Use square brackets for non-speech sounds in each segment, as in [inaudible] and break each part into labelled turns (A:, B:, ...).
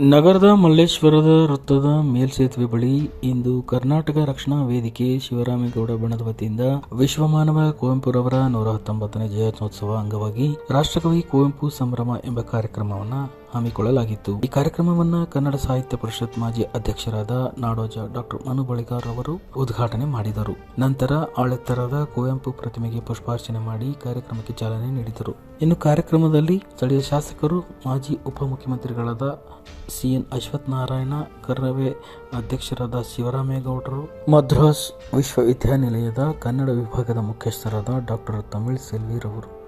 A: ನಗರದ ಮಲ್ಲೇಶ್ವರದ ವೃತ್ತದ ಮೇಲ್ಸೇತುವೆ ಬಳಿ ಇಂದು ಕರ್ನಾಟಕ ರಕ್ಷಣಾ ವೇದಿಕೆ ಶಿವರಾಮೇಗೌಡ ಬಣದ ವತಿಯಿಂದ ವಿಶ್ವಮಾನವ ಕುವೆಂಪುರವರ ನೂರ ಹತ್ತೊಂಬತ್ತನೇ ಜಯಂತ್ಯೋತ್ಸವ ಅಂಗವಾಗಿ ರಾಷ್ಟ್ರಕವಿ ಕುವೆಂಪು ಸಂಭ್ರಮ ಎಂಬ ಕಾರ್ಯಕ್ರಮವನ್ನ ಹಮ್ಮಿಕೊಳ್ಳಲಾಗಿತ್ತು ಈ ಕಾರ್ಯಕ್ರಮವನ್ನ ಕನ್ನಡ ಸಾಹಿತ್ಯ ಪರಿಷತ್ ಮಾಜಿ ಅಧ್ಯಕ್ಷರಾದ ನಾಡೋಜ ಡಾಕ್ಟರ್ ಮನು ಬಳಿಗಾರ್ ಅವರು ಉದ್ಘಾಟನೆ ಮಾಡಿದರು. ನಂತರ ಆಳೆತ್ತರದ ಕುವೆಂಪು ಪ್ರತಿಮೆಗೆ ಪುಷ್ಪಾರ್ಚನೆ ಮಾಡಿ ಕಾರ್ಯಕ್ರಮಕ್ಕೆ ಚಾಲನೆ ನೀಡಿದರು. ಇನ್ನು ಕಾರ್ಯಕ್ರಮದಲ್ಲಿ ಸ್ಥಳೀಯ ಶಾಸಕರು, ಮಾಜಿ ಉಪಮುಖ್ಯಮಂತ್ರಿಗಳಾದ ಸಿಎನ್ ಅಶ್ವಥ್ ನಾರಾಯಣ ಕರ್ರವೆ ಅಧ್ಯಕ್ಷರಾದ ಶಿವರಾಮೇಗೌಡರು, ಮದ್ರಾಸ್ ವಿಶ್ವವಿದ್ಯಾನಿಲಯದ ಕನ್ನಡ ವಿಭಾಗದ ಮುಖ್ಯಸ್ಥರಾದ ಡಾಕ್ಟರ್ ತಮಿಳ್ ಸೆಲ್ವಿರವರು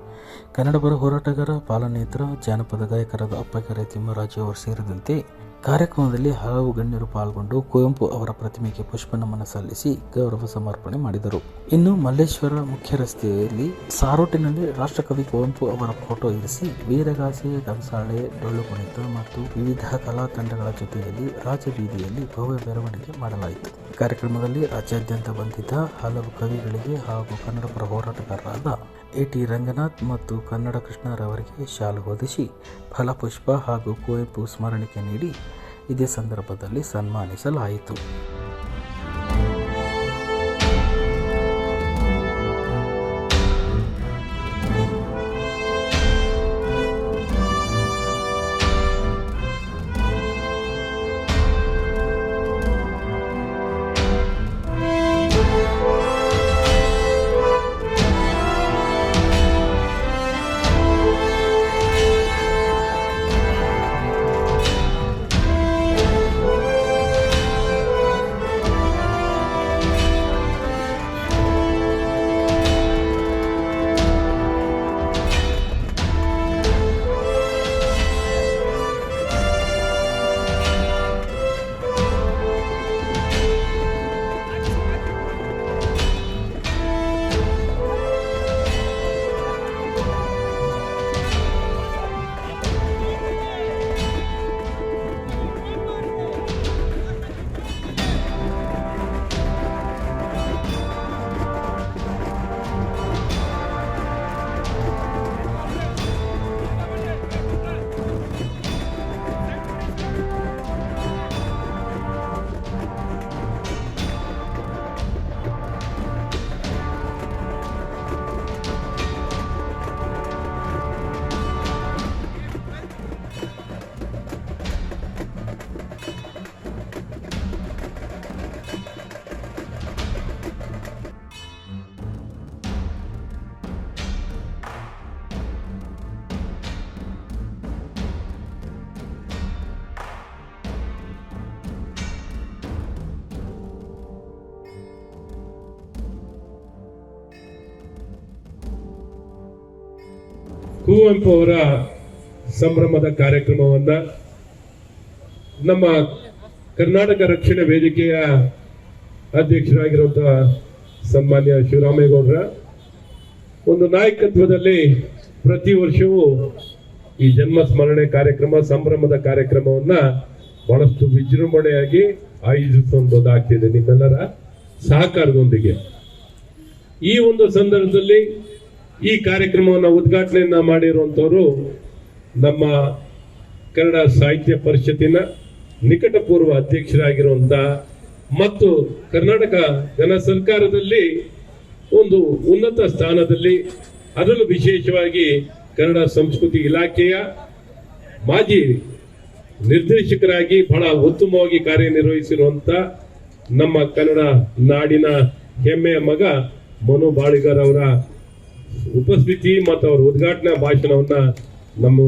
A: ಕನ್ನಡ ಪರ ಹೋರಾಟಗಾರ ಪಾಲನೇತ್ರ ಜಾನಪದ ಗಾಯಕರಾದ ಅಪ್ಪಕರೆ ತಿಮ್ಮರಾಜು ಅವರು ಸೇರಿದಂತೆ ಕಾರ್ಯಕ್ರಮದಲ್ಲಿ ಹಲವು ಗಣ್ಯರು ಪಾಲ್ಗೊಂಡು ಕುವೆಂಪು ಅವರ ಪ್ರತಿಮೆಗೆ ಪುಷ್ಪ ನಮನ ಸಲ್ಲಿಸಿ ಗೌರವ ಸಮರ್ಪಣೆ ಮಾಡಿದರು. ಇನ್ನು ಮಲ್ಲೇಶ್ವರ ಮುಖ್ಯ ರಸ್ತೆಯಲ್ಲಿ ಸಾರೋಟಿನಲ್ಲಿ ರಾಷ್ಟ್ರಕವಿ ಕುವೆಂಪು ಅವರ ಫೋಟೋ ಇರಿಸಿ ವೀರಗಾಸೆ ಕಂಸಾಳೆ ಡೊಳ್ಳು ಕುಣಿತ ಮತ್ತು ವಿವಿಧ ಕಲಾ ತಂಡಗಳ ಜೊತೆಯಲ್ಲಿ ರಾಜಬೀದಿಯಲ್ಲಿ ಭವ್ಯ ಮೆರವಣಿಗೆ ಮಾಡಲಾಯಿತು. ಕಾರ್ಯಕ್ರಮದಲ್ಲಿ ರಾಜ್ಯಾದ್ಯಂತ ಬಂದಿದ್ದ ಹಲವು ಕವಿಗಳಿಗೆ ಹಾಗೂ ಕನ್ನಡಪರ ಹೋರಾಟಗಾರರಾದ ಎ ಟಿ ರಂಗನಾಥ್ ಮತ್ತು ಕನ್ನಡ ಕೃಷ್ಣರವರಿಗೆ ಶಾಲು ಹೊದಿಸಿ ಫಲಪುಷ್ಪ ಹಾಗೂ ಕುವೆಂಪು ಸ್ಮರಣಿಕೆ ನೀಡಿ ಇದೇ ಸಂದರ್ಭದಲ್ಲಿ ಸನ್ಮಾನಿಸಲಾಯಿತು.
B: ಕುವೆಂಪು ಅವರ ಸಂಭ್ರಮದ ಕಾರ್ಯಕ್ರಮವನ್ನ ನಮ್ಮ ಕರ್ನಾಟಕ ರಕ್ಷಣೆ ವೇದಿಕೆಯ ಅಧ್ಯಕ್ಷರಾಗಿರುವಂತಹ ಸನ್ಮಾನ್ಯ ಶಿವರಾಮೇಗೌಡರ, ಒಂದು ನಾಯಕತ್ವದಲ್ಲಿ ಪ್ರತಿ ವರ್ಷವೂ ಈ ಜನ್ಮ ಸ್ಮರಣೆ ಕಾರ್ಯಕ್ರಮ, ಸಂಭ್ರಮದ ಕಾರ್ಯಕ್ರಮವನ್ನ ಬಹಳಷ್ಟು ವಿಜೃಂಭಣೆಯಾಗಿ ಆಯೋಜಿಸುವಂತದ್ದಾಗ್ತಿದೆ ನಿಮ್ಮೆಲ್ಲರ ಸಹಕಾರದೊಂದಿಗೆ. ಈ ಒಂದು ಸಂದರ್ಭದಲ್ಲಿ ಈ ಕಾರ್ಯಕ್ರಮವನ್ನು ಉದ್ಘಾಟನೆಯನ್ನ ಮಾಡಿರುವಂಥವರು ನಮ್ಮ ಕನ್ನಡ ಸಾಹಿತ್ಯ ಪರಿಷತ್ತಿನ ನಿಕಟಪೂರ್ವ ಅಧ್ಯಕ್ಷರಾಗಿರುವಂತ ಮತ್ತು ಕರ್ನಾಟಕ ಜನ ಸರ್ಕಾರದಲ್ಲಿ ಒಂದು ಉನ್ನತ ಸ್ಥಾನದಲ್ಲಿ ಅದರಲ್ಲೂ ವಿಶೇಷವಾಗಿ ಕನ್ನಡ ಸಂಸ್ಕೃತಿ ಇಲಾಖೆಯ ಮಾಜಿ ನಿರ್ದೇಶಕರಾಗಿ ಬಹಳ ಉತ್ತಮವಾಗಿ ಕಾರ್ಯನಿರ್ವಹಿಸಿರುವಂತ ನಮ್ಮ ಕನ್ನಡ ನಾಡಿನ ಹೆಮ್ಮೆಯ ಮಗ ಮನು ಬಾಳಿಗಾರ್ ಅವರ ಉಪಸ್ಥಿತಿ ಮತ್ತು ಅವರ ಉದ್ಘಾಟನಾ ಭಾಷಣವನ್ನ ನಮ್ಮ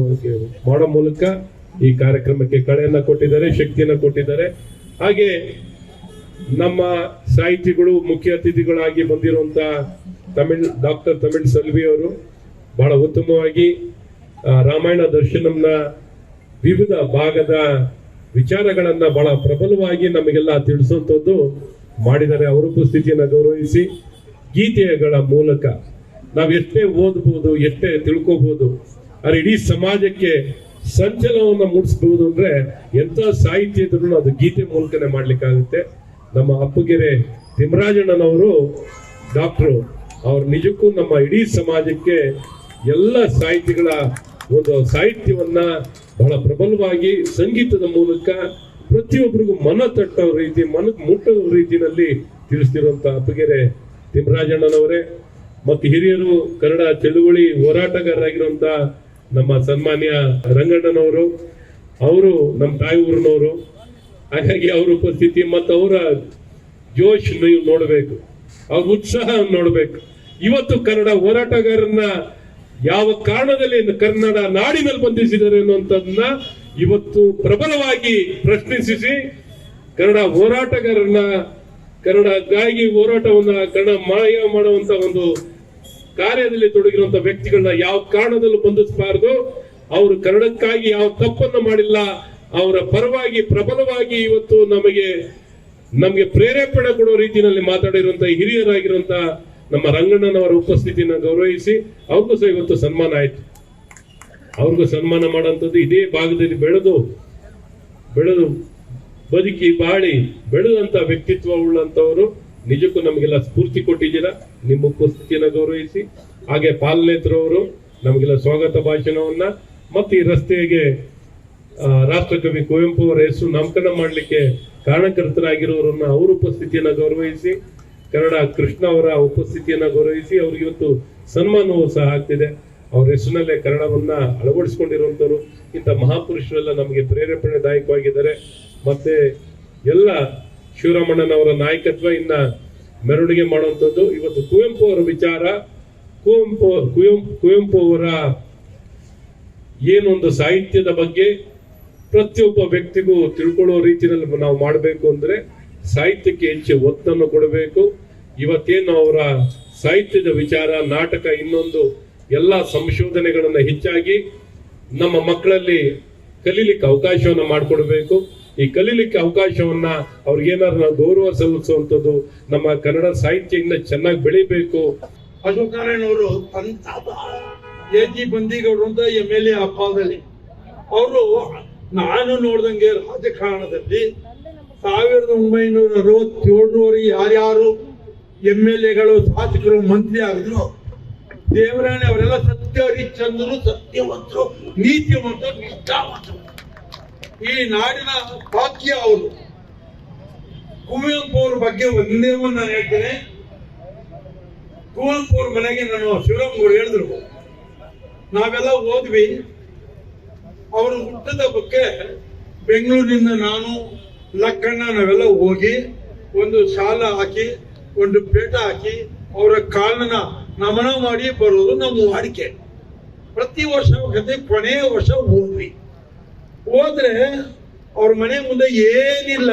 B: ಮಾಡೋ ಮೂಲಕ ಈ ಕಾರ್ಯಕ್ರಮಕ್ಕೆ ಕಳೆಯನ್ನ ಕೊಟ್ಟಿದ್ದಾರೆ, ಶಕ್ತಿಯನ್ನ ಕೊಟ್ಟಿದ್ದಾರೆ. ಹಾಗೆ ನಮ್ಮ ಸಾಹಿತಿಗಳು, ಮುಖ್ಯ ಅತಿಥಿಗಳಾಗಿ ಬಂದಿರುವಂತ ತಮಿಳ್, ಡಾಕ್ಟರ್ ತಮಿಳ್ ಸಲ್ವಿ ಅವರು ಬಹಳ ಉತ್ತಮವಾಗಿ ರಾಮಾಯಣ ದರ್ಶನಂನ ವಿವಿಧ ಭಾಗದ ವಿಚಾರಗಳನ್ನ ಬಹಳ ಪ್ರಬಲವಾಗಿ ನಮಗೆಲ್ಲ ತಿಳಿಸುವಂಥದ್ದು ಮಾಡಿದ್ದಾರೆ. ಅವರ ಉಪಸ್ಥಿತಿಯನ್ನು ಗೌರವಿಸಿ, ಗೀತೆಗಳ ಮೂಲಕ ನಾವು ಎಷ್ಟೇ ಓದಬಹುದು ಎಷ್ಟೇ ತಿಳ್ಕೋಬಹುದು ಆದ್ರೆ ಇಡೀ ಸಮಾಜಕ್ಕೆ ಸಂಚಲನವನ್ನ ಮೂಡಿಸಬಹುದು ಅಂದ್ರೆ ಎಂತ ಸಾಹಿತ್ಯ ಇದ್ರೂ ಅದು ಗೀತೆ ಮೂಲಕನೇ ಮಾಡ್ಲಿಕ್ಕಾಗುತ್ತೆ. ನಮ್ಮ ಅಪ್ಪಗೆರೆ ತಿಮ್ಮರಾಜಣ್ಣನವರು ಡಾಕ್ಟ್ರು, ಅವ್ರು ನಿಜಕ್ಕೂ ನಮ್ಮ ಇಡೀ ಸಮಾಜಕ್ಕೆ ಎಲ್ಲ ಸಾಹಿತಿಗಳ ಒಂದು ಸಾಹಿತ್ಯವನ್ನ ಬಹಳ ಪ್ರಬಲವಾಗಿ ಸಂಗೀತದ ಮೂಲಕ ಪ್ರತಿಯೊಬ್ಬರಿಗೂ ಮನ ತಟ್ಟೋ ರೀತಿ ಮನ ಮುಟ್ಟೋ ರೀತಿಯಲ್ಲಿ ತಿಳಿಸ್ತಿರುವಂತ ಅಪ್ಪಗೆರೆ ತಿಮ್ಮರಾಜಣ್ಣನವರೇ ಮತ್ತು ಹಿರಿಯರು ಕನ್ನಡ ಚಳುವಳಿ ಹೋರಾಟಗಾರರಾಗಿರುವಂತ ನಮ್ಮ ಸನ್ಮಾನ್ಯ ರಂಗಣ್ಣನವರು, ಅವರು ನಮ್ಮ ತಾಯಿ ಊರಿನವರು, ಹಾಗಾಗಿ ಅವರ ಉಪಸ್ಥಿತಿ ಮತ್ತು ಅವರ ಜೋಶ್ ನೀವು ನೋಡಬೇಕು ಅವ್ರ ಉತ್ಸಾಹ ನೋಡಬೇಕು. ಇವತ್ತು ಕನ್ನಡ ಹೋರಾಟಗಾರರನ್ನ ಯಾವ ಕಾರಣದಲ್ಲಿ ಕನ್ನಡ ನಾಡಿನಲ್ಲಿ ಬಂಧಿಸಿದ್ದಾರೆ ಅನ್ನುವಂಥದ್ದನ್ನ ಇವತ್ತು ಪ್ರಬಲವಾಗಿ ಪ್ರಶ್ನಿಸಿ ಕನ್ನಡ ಹೋರಾಟಗಾರರನ್ನ ಕನ್ನಡಕ್ಕಾಗಿ ಹೋರಾಟವನ್ನ ಕನ್ನಡ ಮಾಯ ಮಾಡುವಂತ ಒಂದು ಕಾರ್ಯದಲ್ಲಿ ತೊಡಗಿರುವಂತ ವ್ಯಕ್ತಿಗಳನ್ನ ಯಾವ ಕಾರಣದಲ್ಲೂ ಬಂಧಿಸಬಾರದು. ಅವರು ಕನ್ನಡಕ್ಕಾಗಿ ಯಾವ ತಪ್ಪನ್ನು ಮಾಡಿಲ್ಲ, ಅವರ ಪರವಾಗಿ, ಪ್ರಬಲವಾಗಿ ಇವತ್ತು ನಮಗೆ ನಮಗೆ ಪ್ರೇರೇಪಣೆ ಕೊಡೋ ರೀತಿಯಲ್ಲಿ ಮಾತಾಡಿರುವಂತ ಹಿರಿಯರಾಗಿರುವಂತ ನಮ್ಮ ರಂಗಣ್ಣನವರ ಉಪಸ್ಥಿತಿಯನ್ನು ಗೌರವಿಸಿ, ಅವ್ರಿಗೂ ಸಹ ಇವತ್ತು ಸನ್ಮಾನ ಆಯ್ತು. ಅವ್ರಿಗೂ ಸನ್ಮಾನ ಮಾಡುವಂಥದ್ದು ಇದೇ ಭಾಗದಲ್ಲಿ ಬೆಳೆದು ಬೆಳೆದು ಬದುಕಿ ಬಾಳಿ, ಬೆಳೆದಂತ ವ್ಯಕ್ತಿತ್ವ ಉಳ್ಳಂತವರು ನಿಜಕ್ಕೂ ನಮಗೆಲ್ಲ ಸ್ಫೂರ್ತಿ ಕೊಟ್ಟಿದ್ದೀರಾ? ನಿಮ್ಮ ಉಪಸ್ಥಿತಿಯನ್ನು ಗೌರವಿಸಿ. ಹಾಗೆ ಪಾಲನೇತ್ರವರು ನಮಗೆಲ್ಲ ಸ್ವಾಗತ ಭಾಷಣವನ್ನ ಮತ್ತು ಈ ರಸ್ತೆಗೆ ರಾಷ್ಟ್ರಕವಿ ಕುವೆಂಪು ಅವರ ಹೆಸರು ನಾಮಕರಣ ಮಾಡಲಿಕ್ಕೆ ಕಾರಣಕರ್ತರಾಗಿರೋರನ್ನ ಅವ್ರ ಉಪಸ್ಥಿತಿಯನ್ನು ಗೌರವಿಸಿ, ಕನ್ನಡ ಕೃಷ್ಣ ಅವರ ಉಪಸ್ಥಿತಿಯನ್ನ ಗೌರವಿಸಿ ಅವ್ರಿಗೆ ಇವತ್ತು ಸನ್ಮಾನವೂ ಸಹ ಆಗ್ತಿದೆ. ಅವ್ರ ಹೆಸರಿನಲ್ಲೇ ಕನ್ನಡವನ್ನ ಅಳವಡಿಸಿಕೊಂಡಿರುವಂತವರು ಇಂಥ ಮಹಾಪುರುಷರೆಲ್ಲ ನಮಗೆ ಪ್ರೇರೇಪಣೆದಾಯಕವಾಗಿದ್ದಾರೆ. ಮತ್ತೆ ಎಲ್ಲ ಶಿವರಾಮಣ್ಣನವರ ನಾಯಕತ್ವ ಇನ್ನ ಮೆರವಣಿಗೆ ಮಾಡುವಂಥದ್ದು. ಇವತ್ತು ಕುವೆಂಪು ಅವರ ವಿಚಾರ, ಕುವೆಂಪು ಕುವೆಂಪು ಕುವೆಂಪು ಅವರ ಏನೊಂದು ಸಾಹಿತ್ಯದ ಬಗ್ಗೆ ಪ್ರತಿಯೊಬ್ಬ ವ್ಯಕ್ತಿಗೂ ತಿಳ್ಕೊಳ್ಳೋ ರೀತಿಯಲ್ಲಿ ನಾವು ಮಾಡಬೇಕು ಅಂದ್ರೆ ಸಾಹಿತ್ಯಕ್ಕೆ ಹೆಚ್ಚು ಒತ್ತನ್ನು ಕೊಡಬೇಕು. ಇವತ್ತೇನು ಅವರ ಸಾಹಿತ್ಯದ ವಿಚಾರ, ನಾಟಕ ಇನ್ನೊಂದು ಎಲ್ಲ ಸಂಶೋಧನೆಗಳನ್ನ ಹೆಚ್ಚಾಗಿ ನಮ್ಮ ಮಕ್ಕಳಲ್ಲಿ ಕಲೀಲಿಕ್ಕೆ ಅವಕಾಶವನ್ನು ಮಾಡಿಕೊಡ್ಬೇಕು. ಈ ಕಲೀಲಿಕ್ಕೆ ಅವಕಾಶವನ್ನ ಅವ್ರಿಗೇನಾದ್ರು ನಾವು ಗೌರವ ಸಲ್ಲಿಸುವಂಥದ್ದು, ನಮ್ಮ ಕನ್ನಡ ಸಾಹಿತ್ಯ ಚೆನ್ನಾಗಿ ಬೆಳಿಬೇಕು.
C: ಅಶೋಕ್ ನಾರಾಯಣ ಅವರು ಎಜಿ ಬಂದಿಗೌಡರು ಅಂತ ಎಂ ಎಲ್ ಎ ಆ ಕಾಲದಲ್ಲಿ. ಅವರು ನಾನು ನೋಡ್ದಂಗೆ ರಾಜಕಾರಣದಲ್ಲಿ ಸಾವಿರದ ಒಂಬೈನೂರ ಅರವತ್ತೇಳರವರೆಗೆ ಯಾರ್ಯಾರು ಎಂ ಎಲ್ ಎಗಳು, ಶಾಸಕರು, ಮಂತ್ರಿ ಆಗಿದ್ರು, ದೇವರಾಣಿ ಅವರೆಲ್ಲ ಸತ್ಯ ಹರಿಶ್ಚಂದ್ರು ಸತ್ಯವಂತರು, ನೀತಿವಂತರು, ನಿಷ್ಠಾವಂತರು. ಈ ನಾಡಿನ ಭಾಗ್ಯ ಅವರು. ಕುವೆಂಪು ಅವ್ರ ಬಗ್ಗೆ ಒಂದೇ ಒಂದು ನಾನು ಹೇಳ್ತೇನೆ. ಕುವೆಂಪು ಅವ್ರ ಮನೆಗೆ ನಾನು ಶಿವರಾಮ್ ಅವ್ರು ಹೇಳಿದ್ರು. ನಾವೆಲ್ಲ ಹೋದ್ವಿ. ಅವ್ರ ಹುಟ್ಟದ ಬಗ್ಗೆ ಬೆಂಗಳೂರಿನಿಂದ ನಾನು, ಲಕ್ಕಣ್ಣ ನಾವೆಲ್ಲ ಹೋಗಿ ಒಂದು ಸಾಲ ಹಾಕಿ, ಒಂದು ಪೇಟ ಹಾಕಿ ಅವರ ಕಾಲನ್ನ ನಮನ ಮಾಡಿ ಬರೋದು ನಮ್ಮ ವಾಡಿಕೆ. ಪ್ರತಿ ವರ್ಷ ಕೊನೆಯ ವರ್ಷ ಹೋದ್ವಿ. ಹೋದ್ರೆ ಅವ್ರ ಮನೆ ಮುಂದೆ ಏನಿಲ್ಲ,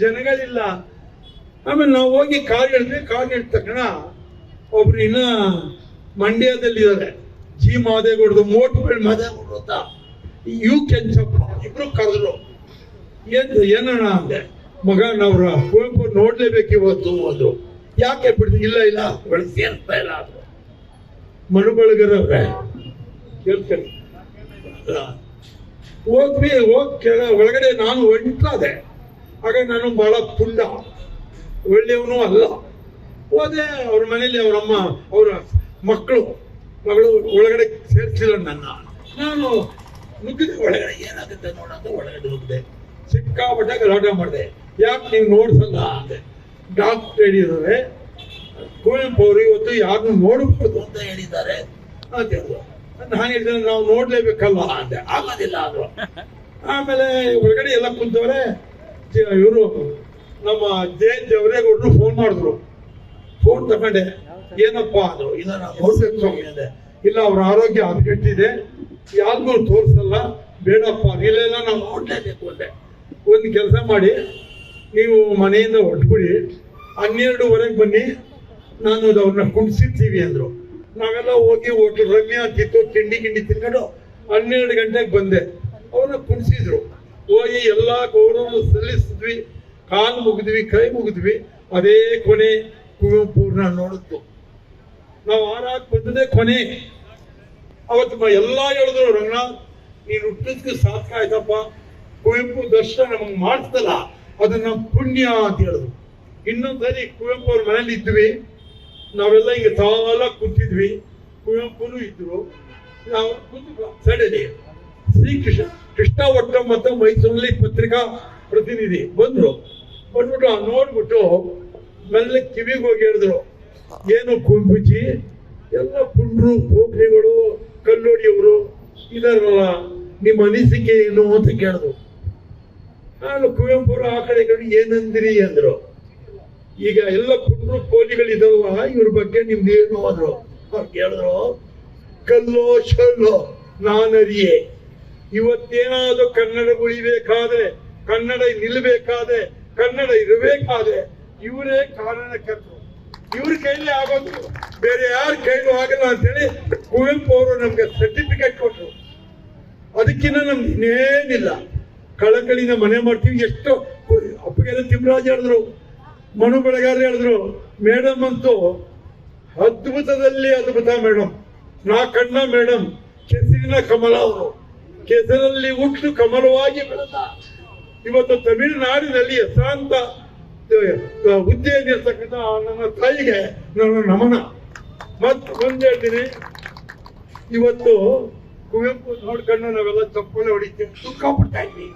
C: ಜನಗಳಿಲ್ಲ. ಆಮೇಲೆ ನಾವು ಹೋಗಿ ಕಾರ್ ಹೇಳಿದ್ರೆ ಕಾರ್ ಹೇಳಿದ ತಕ್ಷಣ ಒಬ್ರು ಇನ್ನ ಮಂಡ್ಯದಲ್ಲಿದ್ದಾರೆ. ಜಿ ಮಾದೇಗೌಡದು ಮೋಟ್ಗಳು ಮಾದೇಗೌಡರು ಅಂತ. ಯು ಕೆಂಚಪ್ಪ ಇಬ್ರು ಕರೆದ್ರು. ಏನ್, ಏನಣ್ಣ ಅಂದೆ ಮಗ ನಾವ್ರ ಕುವೆಂಪು ನೋಡ್ಲೇಬೇಕು ಇವತ್ತು ಅಂದ್ರು. ಯಾಕೆ ಬಿಡ್ತೀವಿ ಇಲ್ಲ ಇಲ್ಲ ಸೇರ್ತಾ ಇಲ್ಲ ಅಂದ್ರು. ಮನುಬಳಗರವ್ರೆ ಕೇಳ್ಕೊಂಡು ಹೋದ್ವಿ, ಹೋಗ್ ಕೆಳ, ಒಳಗಡೆ ನಾನು ಹೊಂಟಾದೆ ಆಗ ನಾನು ಬಹಳ ಪುಂಡ. ಒಳ್ಳೆಯವನು ಅಲ್ಲ. ಹೋದೆ, ಅವ್ರ ಮನೇಲಿ ಅವರಮ್ಮ ಅವರ ಮಕ್ಕಳು, ಮಗಳು ಒಳಗಡೆ ಸೇರಿಸಿಲ್ಲ ನನ್ನ. ನಾನು ನುಗ್ಗಿದೆ, ಒಳಗಡೆ ಏನಾಗುತ್ತೆ ನೋಡೋದು ಒಳಗಡೆ ಹೋಗಿದೆ. ಸಿಕ್ಕಾಪಟ್ಟೆ ಗಲಾಟೆ ಮಾಡಿದೆ. ಯಾಕೆ ನೀವು ನೋಡ್ಸಲ್ಲ ಅಂದೆ. ಡಾಕ್ಟರ್ ಹೇಳಿದ್ದಾರೆ, ಕುವೆಂಪು ಅವರು ಇವತ್ತು ಯಾರನ್ನು ನೋಡಬಾರ್ದು ಅಂತ ಹೇಳಿದ್ದಾರೆ ಅಂತ ಹೇಳಿದ್ರು ನಾನು ಹೇಳಿದ್ರೆ ನಾವು ನೋಡ್ಲೇಬೇಕಲ್ವ? ಅಂದೆ. ಆಗೋದಿಲ್ಲ ಅದು. [laughs] ಆಮೇಲೆ ಒಳಗಡೆ ಎಲ್ಲ ಕುಂತವ್ರೆ ಇವರು ನಮ್ಮ ಜಯಂತ್ ದೇವರೇಗೌಡರು ಫೋನ್ ಮಾಡಿದ್ರು. ಫೋನ್ ತಗೊಂಡೆ. ಏನಪ್ಪ ಅದು? ಇಲ್ಲ ನಾನು ನೋಡ್ಬೇಕು ಸ್ವಾಮಿ ಅಂದೆ. ಇಲ್ಲ ಅವ್ರ ಆರೋಗ್ಯ ಹದಗೆಟ್ಟಿದೆ ಯಾರಿಗೂ ತೋರಿಸಲ್ಲ. ಬೇಡಪ್ಪ ಇಲ್ಲ ಇಲ್ಲ ನಾವು ನೋಡ್ಲೇಬೇಕು ಅಂದೆ. ಒಂದು ಕೆಲಸ ಮಾಡಿ ನೀವು ಮನೆಯಿಂದ ಹೊಟ್ಬಿಡಿ ಹನ್ನೆರಡುವರೆಗೆ ಬನ್ನಿ. ನಾನು ಅವ್ರನ್ನ ಕುಣಿಸಿರ್ತೀವಿ ಅಂದ್ರು. ನಾವೆಲ್ಲ ಹೋಗಿ ಹೋಟ್ಲು ರಮ್ಯ ಕಿತ್ತು ತಿಂಡಿ ಗಿಂಡಿ ತಿನ್ಕೊಂಡು ಹನ್ನೆರಡು ಗಂಟೆಗೆ ಬಂದೆ. ಅವನ್ನ ಕುಣಿಸಿದ್ರು. ಹೋಗಿ ಎಲ್ಲ ಗೌರವ ಸಲ್ಲಿಸಿದ್ವಿ. ಕಾಲು ಮುಗಿದ್ವಿ, ಕೈ ಮುಗಿದ್ವಿ. ಅದೇ ಕೊನೆ ಕುವೆಂಪುರ್ನ ನೋಡಿದ್ದು. ನಾವು ಆರಾಗ ಬಂದದೇ ಕೊನೆ. ಅವತ್ತು ಎಲ್ಲ ಹೇಳಿದ್ರು ರಂಗನಾಥ್ ನೀನು ಹುಟ್ಟಿದ್ಕೆ ಸಾರ್ಥಕ ಆಯ್ತಪ್ಪ. ಕುವೆಂಪು ದರ್ಶನ ನಮಗೆ ಮಾಡಿಸ್ತಲ್ಲ ಅದು ನಮ್ಮ ಪುಣ್ಯ ಅಂತ ಹೇಳಿದ್ರು. ಇನ್ನೊಂದ್ಸರಿ ಕುವೆಂಪು ಅವ್ರ ಮನೇಲಿ ಇದ್ವಿ. ನಾವೆಲ್ಲ ಹಿಂಗೆ ತಾಲ ಕೂತಿದ್ವಿ ಕುವೆಂಪುನು ಇದ್ರು. ನಾವು ಕೂತು ಸೈಡಲ್ಲಿ ಶ್ರೀ ಕೃಷ್ಣ ಕೃಷ್ಣ ಒಟ್ಟ ಮತ್ತು ಮೈಸೂರಲ್ಲಿ ಪತ್ರಿಕಾ ಪ್ರತಿನಿಧಿ ಬಂದ್ರು. ಬಂದ್ಬಿಟ್ಟು ನೋಡ್ಬಿಟ್ಟು ಮೆಲ್ಲ ಕಿವಿಗೆ ಹೋಗಿ ಹೇಳಿದ್ರು, ಏನು ಕುಂಬುಜಿ ಎಲ್ಲ ಪುಂಡ್ರು, ಪೋಖ್ರಿಗಳು, ಕಲ್ಲೋಡಿಯವರು ಇದಾರಲ್ಲ, ನಿಮ್ಮ ಅನಿಸಿಕೆ ಏನು? ಅಂತ ಕೇಳಿದ್ರು. ನಾನು ಕುವೆಂಪುರ ಆ ಕಡೆ ಕಡೆ ಏನಂದಿರಿ ಅಂದ್ರು. ಈಗ ಎಲ್ಲ ಪುಂಡ್ರು ಕೋಲಿಗಳಿದಾವ, ಇವ್ರ ಬಗ್ಗೆ ನಿಮ್ದು ಏನು ಅಂದ್ರು ಅವ್ರು ಕೇಳಿದ್ರು, ಕಲ್ಲೋ ಶಲ್ಲೋ, ನಾನರಿಯೇ, ಇವತ್ತೇನಾದ್ರೂ ಕನ್ನಡ ಉಳಿಬೇಕಾದ್ರೆ, ಕನ್ನಡ ನಿಲ್ಬೇಕಾದ್ರೆ ಕನ್ನಡ ಇರಬೇಕಾದ್ರೆ ಇವರೇ ಕಾರಣಕರ್ತರು. ಇವ್ರ ಕೈಲಿ ಆಗೋದು ಬೇರೆ ಯಾರ ಕೈಲೂ ಆಗಲ್ಲ ಅಂತೇಳಿ ಕುವೆಂಪು ಅವರು ನಮ್ಗೆ ಸರ್ಟಿಫಿಕೇಟ್ ಕೊಟ್ರು. ಅದಕ್ಕಿಂತ ನಮ್ಗೆ ಇನ್ನೇನಿಲ್ಲ. ಕಳಕಳಿನ ಮನೆ ಮಾಡ್ತೀವಿ, ಎಷ್ಟು ಅಪ್ಪಗೆಲ್ಲ ತಿಮ್ಮರಾಜ್ ಹೇಳಿದ್ರು ಮನು ಬೆಳಗಾರ ಹೇಳಿದ್ರು ಮೇಡಮ್ ಅಂತೂ ಅದ್ಭುತದಲ್ಲಿ ಅದ್ಭುತ ಮೇಡಮ್ ನಾ ಕಣ್ಣ ಮೇಡಮ್ ಕೆಸರಿನ ಕಮಲ ಅವರು. ಕೆಸರಲ್ಲಿ ಹುಟ್ಟು ಕಮಲವಾಗಿ ಬೆಳೆದ. ಇವತ್ತು ತಮಿಳುನಾಡಿನಲ್ಲಿ ಹೆಸರಾಂತ ಹುದ್ದೆಯಲ್ಲಿರ್ತಕ್ಕಂಥ ನನ್ನ ತಾಯಿಗೆ ನನ್ನ ನಮನ. ಮತ್ತು ಒಂದ್ ಹೇಳ್ತೀನಿ. ಇವತ್ತು ಕುವೆಂಪು ನೋಡ್ಕೊಂಡು ನಾವೆಲ್ಲ ಚಪ್ಪಲೆ ಹೊಡಿತೀವಿ. ದುಃಖ ಪಡ್ತಾ ಇದ್ವಿ.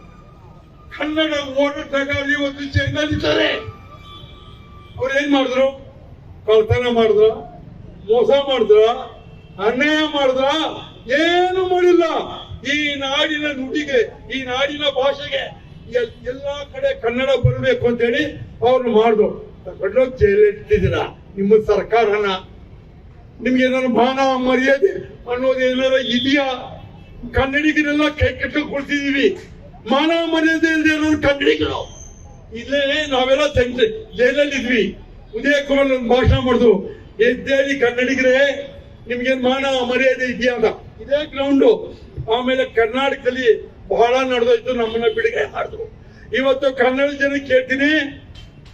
C: ಕನ್ನಡ ಹೋರಾಟಗಾರರು ಇವತ್ತು ಜೈಲಲ್ಲಿದ್ದಾರೆ ಅವ್ರು ಏನ್ ಮಾಡಿದ್ರು? ಕಳ್ತನ ಮಾಡಿದ್ರ? ಮೋಸ ಮಾಡಿದ್ರ? ಅನ್ಯಾಯ ಮಾಡಿದ್ರ? ಏನು ಮಾಡಿಲ್ಲ. ಈ ನಾಡಿನ ನುಡಿಗೆ, ಈ ನಾಡಿನ ಭಾಷೆಗೆ ಎಲ್ಲಾ ಕಡೆ ಕನ್ನಡ ಬರಬೇಕು ಅಂತ ಹೇಳಿ ಅವ್ರು ಮಾಡಿದ್ರು. ತಗೊಂಡೋಗಿ ಜೈಲಿಟ್ಟಿದ್ದೀರ ನಿಮ್ಮ ಸರ್ಕಾರನ? ನಿಮ್ಗೆ ಏನಾದ್ರು ಮಾನ ಮರ್ಯಾದೆ ಅನ್ನೋದು ಏನಾರ ಇದೆಯಾ? ಕನ್ನಡಿಗರೆಲ್ಲ ಕೈ ಕಟ್ಟು ಕೊಡ್ತಿದೀವಿ ಮಾನವ ಮರ್ಯಾದೆ ಇಲ್ಲದೆ ಇರೋರು ಕನ್ನಡಿಗರು. ಇಲ್ಲೇ ನಾವೆಲ್ಲ ಸೆಂಟ್ರಿ ಜೈಲಲ್ಲಿ ಇದ್ವಿ ಉದಯ ಕುಮಾರ್ ಒಂದು ಭಾಷಣ ಮಾಡಿದ್ರು ಎದ್ದೇಳಿ ಕನ್ನಡಿಗರೇ, ನಿಮ್ಗೇನ್ ಮಾನ ಮರ್ಯಾದೆ ಇದೆಯಾ? ಅಂತ. ಇದೇ ಗ್ರೌಂಡು ಆಮೇಲೆ ಕರ್ನಾಟಕದಲ್ಲಿ ಬಹಳ ನಡೆದೋಯ್ತು ನಮ್ಮನ್ನ ಬಿಡುಗಡೆ ಮಾಡಿದ್ರು ಇವತ್ತು ಕನ್ನಡ ಜನ ಕೇಳ್ತೀನಿ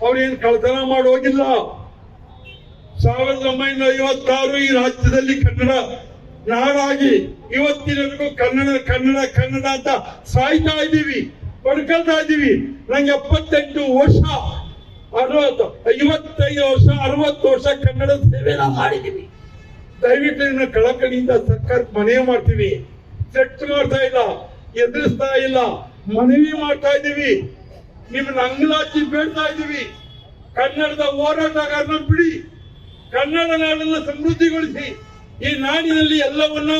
C: ಅವ್ರೇನ್ ಕಳ್ತನ ಮಾಡೋಗಿಲ್ಲ ಸಾವಿರದ ಒಂಬೈನೂರ ಐವತ್ತಾರು ಈ ರಾಜ್ಯದಲ್ಲಿ ಕನ್ನಡ ನಾಡಾಗಿ, ಇವತ್ತಿನವರೆಗೂ ಕನ್ನಡ ಕನ್ನಡ ಕನ್ನಡ ಅಂತ ಸಾಯ್ತಾ ಇದ್ದೀವಿ. ಬಡ್ಕೊಳ್ತಾ ಇದ್ದೀವಿ. ನಂಗೆ ಎಪ್ಪತ್ತೆಂಟು ವರ್ಷ, ಅರವತ್ತು, ಐವತ್ತೈದು ವರ್ಷ, ಅರವತ್ತು ವರ್ಷ ಕನ್ನಡ ಸೇವೆ ನಾವು ಮಾಡಿದ್ದೀವಿ. ದಯವಿಟ್ಟು ಕಳಕಳಿಯಿಂದ ಸರ್ಕಾರಕ್ಕೆ ಮನವಿ ಮಾಡ್ತೀವಿ. ಸೆಟ್ ಮಾಡ್ತಾ ಇಲ್ಲ, ಎದುರಿಸ್ತಾ ಇಲ್ಲ, ಮನವಿ ಮಾಡ್ತಾ ಇದ್ದೀವಿ. ನಿಮ್ಮನ್ನ ಅಂಗಲಾಚಿ ಬೇಡ್ತಾ ಇದ್ದೀವಿ. ಕನ್ನಡದ ಹೋರಾಟಗಾರನ ಬಿಡಿ. ಕನ್ನಡ ನಾಡನ್ನು ಸಮೃದ್ಧಿಗೊಳಿಸಿ. ಈ ನಾಡಿನಲ್ಲಿ ಎಲ್ಲವನ್ನ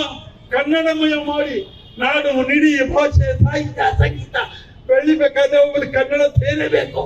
C: ಕನ್ನಡಮಯ ಮಾಡಿ. ನಾಡು ನುಡಿ, ಭಾಷೆ, ಸಾಹಿತ್ಯ, ಸಂಗೀತ ಬೆಳಿಬೇಕಾದ್ರೆ ಒಬ್ಬರು ಕನ್ನಡ ಸೇರಬೇಕು